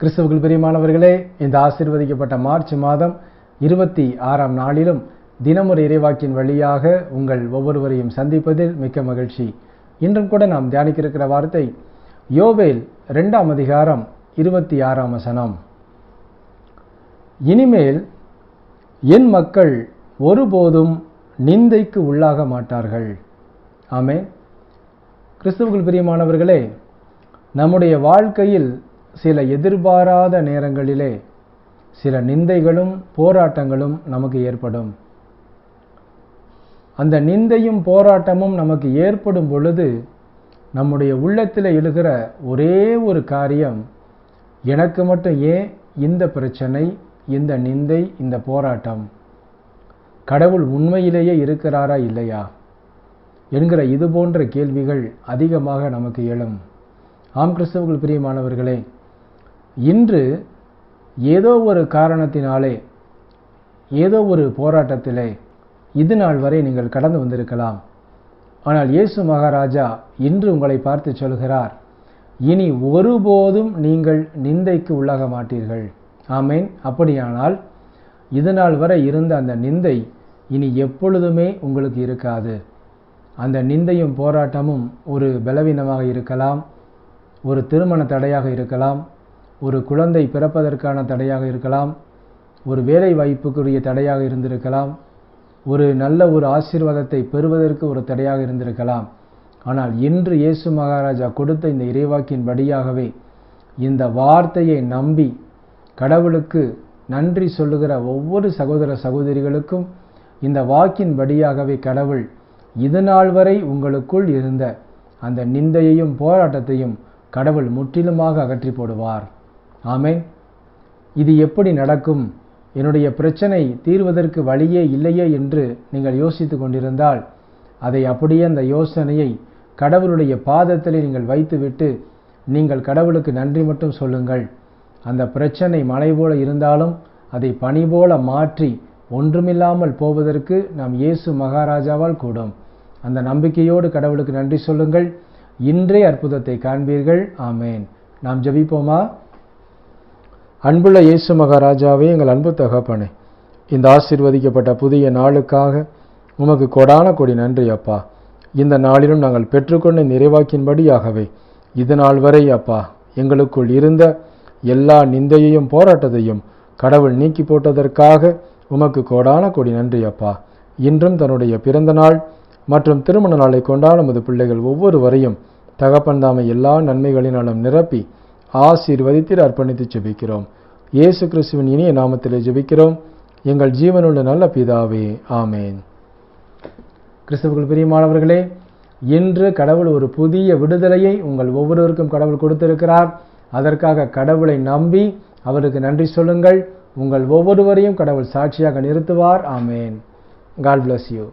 கிறிஸ்துவுக்குள் பிரியமானவர்களே இந்த ஆசிர்வதிக்கப்பட்ட மார்ச் மாதம் இருபத்தி ஆறாம் நாளிலும் தினமொரு இறைவாக்கின் வழியாக உங்கள் ஒவ்வொருவரையும் சந்திப்பதில் மிக்க மகிழ்ச்சி. இன்றும் கூட நாம் தியானிக்கிருக்கிற வார்த்தை யோவேல் ரெண்டாம் அதிகாரம் இருபத்தி ஆறாம் வசனம். இனிமேல் என் மக்கள் ஒருபோதும் நிந்தைக்கு உள்ளாக மாட்டார்கள். ஆமே கிறிஸ்துவுக்குள் பிரியமானவர்களே நம்முடைய வாழ்க்கையில் சில எதிர்பாராத நேரங்களிலே சில நிந்தைகளும் போராட்டங்களும் நமக்கு ஏற்படும். அந்த நிந்தையும் போராட்டமும் நமக்கு ஏற்படும் பொழுது நம்முடைய உள்ளத்தில் எழுகிற ஒரே ஒரு காரியம் எனக்கு மட்டும் ஏன் இந்த பிரச்சனை இந்த நிந்தை இந்த போராட்டம்? கடவுள் உண்மையிலேயே இருக்கிறாரா இல்லையா? என்கிற இது போன்ற கேள்விகள் அதிகமாக நமக்கு எழும். ஆம் கிறிஸ்தவர்கள் பிரியமானவர்களே இன்று ஏதோ ஒரு காரணத்தினாலே ஏதோ ஒரு போராட்டத்திலே இது நாள் வரை நீங்கள் கடந்து வந்திருக்கலாம். ஆனால் இயேசு மகாராஜா இன்று உங்களை பார்த்து சொல்கிறார் இனி ஒருபோதும் நீங்கள் நிந்தைக்கு உள்ளாக மாட்டீர்கள். ஆமேன். அப்படியானால் இது நாள் வரை இருந்த அந்த நிந்தை இனி எப்பொழுதுமே உங்களுக்கு இருக்காது. அந்த நிந்தையும் போராட்டமும் ஒரு பலவீனமாக இருக்கலாம் ஒரு திருமண தடையாக இருக்கலாம் ஒரு குழந்தை பிறப்பதற்கான தடையாக இருக்கலாம் ஒரு வேலை வாய்ப்புக்குரிய தடையாக இருந்திருக்கலாம் ஒரு நல்ல ஒரு ஆசீர்வாதத்தை பெறுவதற்கு ஒரு தடையாக இருந்திருக்கலாம். ஆனால் இன்று இயேசு மகாராஜா கொடுத்த இந்த இறைவாக்கின் படியாகவே இந்த வார்த்தையை நம்பி கடவுளுக்கு நன்றி சொல்லுகிற ஒவ்வொரு சகோதர சகோதரிகளுக்கும் இந்த வாக்கின் படியாகவே கடவுள் இது நாள் வரை உங்களுக்குள் இருந்த அந்த நிந்தையையும் போராட்டத்தையும் கடவுள் முற்றிலுமாக அகற்றி போடுவார். ஆமேன். இது எப்படி நடக்கும்? என்னுடைய பிரச்சனை தீர்வதற்கு வழியே இல்லையே என்று நீங்கள் யோசித்து கொண்டிருந்தால் அதை அப்படியே அந்த யோசனையை கடவுளுடைய பாதத்தில் நீங்கள் வைத்துவிட்டு நீங்கள் கடவுளுக்கு நன்றி மட்டும் சொல்லுங்கள். அந்த பிரச்சனை மலை போல இருந்தாலும் அதை பனி போல மாற்றி ஒன்றுமில்லாமல் போவதற்கு நாம் இயேசு மகாராஜாவால் கூடும். அந்த நம்பிக்கையோடு கடவுளுக்கு நன்றி சொல்லுங்கள். இன்றே அற்புதத்தை காண்பீர்கள். ஆமேன். நாம் ஜபிப்போமா? அன்புள்ள இயேசு மகாராஜாவே எங்கள் அன்பு தகப்பனே இந்த ஆசிர்வதிக்கப்பட்ட புதிய நாளுக்காக உமக்கு கொடான கொடி நன்றி அப்பா. இந்த நாளிலும் நாங்கள் பெற்றுக்கொண்ட நிறைவாக்கின்படியாகவே இது நாள் வரை அப்பா எங்களுக்குள் இருந்த எல்லா நிந்தையையும் போராட்டத்தையும் கடவுள் நீக்கி போட்டதற்காக உமக்கு கோடான கொடி நன்றி அப்பா. இன்றும் தன்னுடைய பிறந்த நாள் மற்றும் திருமண நாளை கொண்டாடும் நமது பிள்ளைகள் ஒவ்வொருவரையும் தகப்பன் தாமை எல்லா நன்மைகளினாலும் நிரப்பி ஆசீர்வதித்து அர்ப்பணித்து ஜெபிக்கிறோம். இயேசு கிறிஸ்துவின் இனிய நாமத்திலே ஜெபிக்கிறோம். எங்கள் ஜீவனுள்ள நல்ல பிதாவே ஆமேன். கிறிஸ்துவுக்குள் பிரியமானவர்களே இன்று கடவுள் ஒரு புதிய விடுதலையை உங்கள் ஒவ்வொருவருக்கும் கடவுள் கொடுத்திருக்கிறார். அதற்காக கடவுளை நம்பி அவருக்கு நன்றி சொல்லுங்கள். உங்கள் ஒவ்வொருவரையும் கடவுள் சாட்சியாக நிறுத்துவார். ஆமேன். God bless you